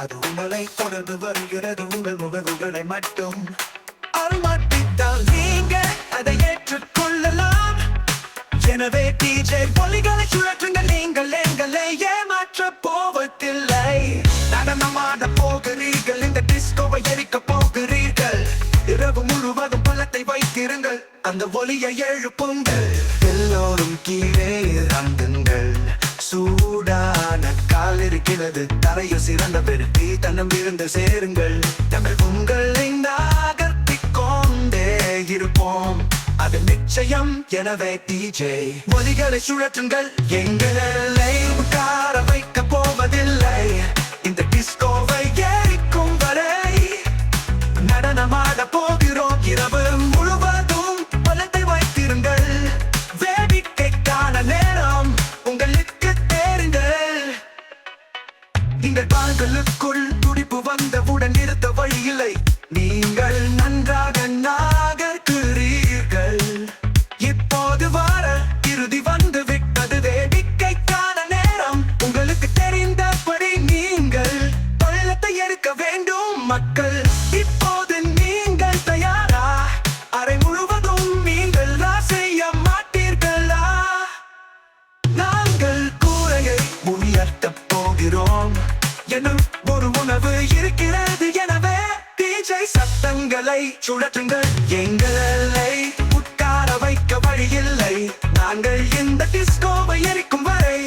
அது உங்களை தொடர்ந்து வருகிறது. உங்கள் முகங்களை மட்டும் அருமாட்டித்தால் நீங்க அதை ஏற்றுக்கொள்ளலாம். எனவே டிஜே பொலிகளை சுழற்றுங்கள். நீங்கள் எங்களை ஏமாற்ற போவதில்லை. நடனமாட போகிறீர்கள். இந்த டிஸ்கோவை எரிக்க போகிறீர்கள். இரவு முழுவதும் பள்ளத்தை வைத்திருங்கள். அந்த ஒலியை எழுப்புங்கள். எல்லோரும் கீழே இறங்குங்கள் கால் இருக்கிறது தரையில் சிறந்த பெருத்தி தன்னம் இருந்து சேருங்கள். தங்கள் உங்களை நகர்த்திக் கொண்டே இருப்போம். அது நிச்சயம். எனவே டிஜே ஒலிகளை சுழற்றுங்கள். எங்களை உட்கார நீங்கள் கால்களுக்குள் துடிப்பு வந்தவுடன் நிறுத்த வழி இல்லை. நீங்கள் நன்றாக சத்தங்களை சுழற்றுங்கள். எங்களை உட்கார வைக்க வழியில்லை. நாங்கள் இந்த டிஸ்கோவை எரிக்கும் வரை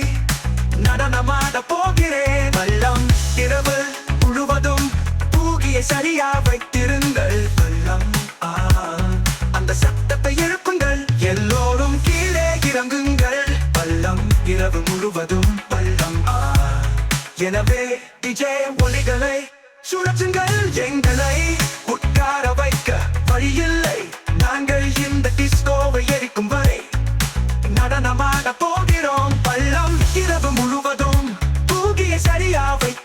நடனமாட போகிறேன். வல்லம் இரவு முழுவதும் பூகியை சரியா வைத்திருங்கள். வல்லம் அந்த சத்தத்தை எழுப்புங்கள். எல்லோரும் கீழே இறங்குங்கள். பள்ளம் இரவு முழுவதும் பள்ளம் எனவே டிஜே ஒளிகளை சுழற்றுங்கள். எங்களை உட்கார வைக்க வழியில்லை. நாங்கள் இந்த டிஸ்கோவை எரிக்கும் வரை நடனமாட போகிறோம். பள்ளம் இரவு முழுவதும் தூகியை சரியா வைக்க